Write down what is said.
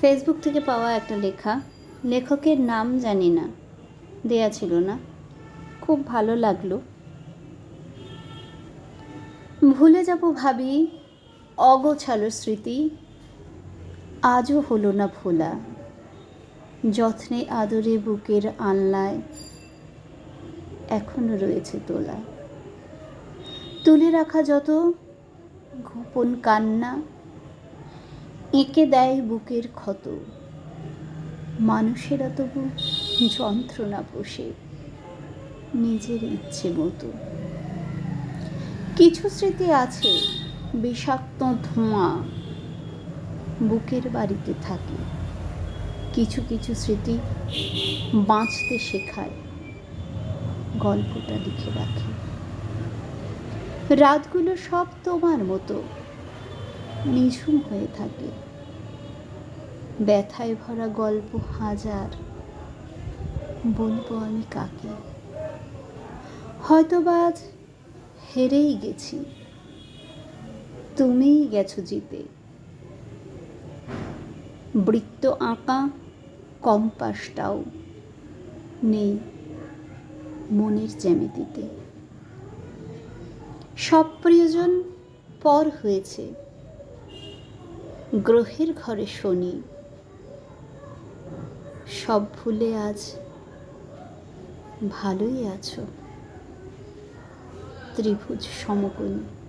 Facebook থেকে পাওয়া একটা লেখা, লেখকের নাম জানি না। দেয়া ছিল না। খুব ভালো লাগল। ভুলে যাব ভাবি, অগোছালো স্মৃতি, আজও হলো না ভোলা। যত্নে আদরে বুকের আনলায় এখনও রয়েছে তোলা। তুলে রাখা যত গোপন কান্না এঁকে দেয় বুকের ক্ষত। মানুষেরা তবু যন্ত্রণা বসে নিজের ইচ্ছে মতো। কিছু স্মৃতি আছে, বিষাক্ত ধোঁয়া বুকের বাড়িতে থাকে। কিছু কিছু স্মৃতি বাঁচতে শেখায়, গল্পটা লিখে রাখে। রাতগুলো সব তোমার মতো। নিঝুম হয়ে থাকে। ব্যথায় ভরা গল্প হাজার, বলব আমি কাকে? হয়তো আজ হেরেই গেছি। তুমিই গেছো জিতে। বৃত্ত আঁকা কম্পাসটাও নেই মনের জ্যামিতিতে। সব প্রিয়জন পর হয়েছে। গ্রহের ঘরে শনি। সব ভুলে আজ ভালোই আছো। ত্রিভুজ সমকোণী।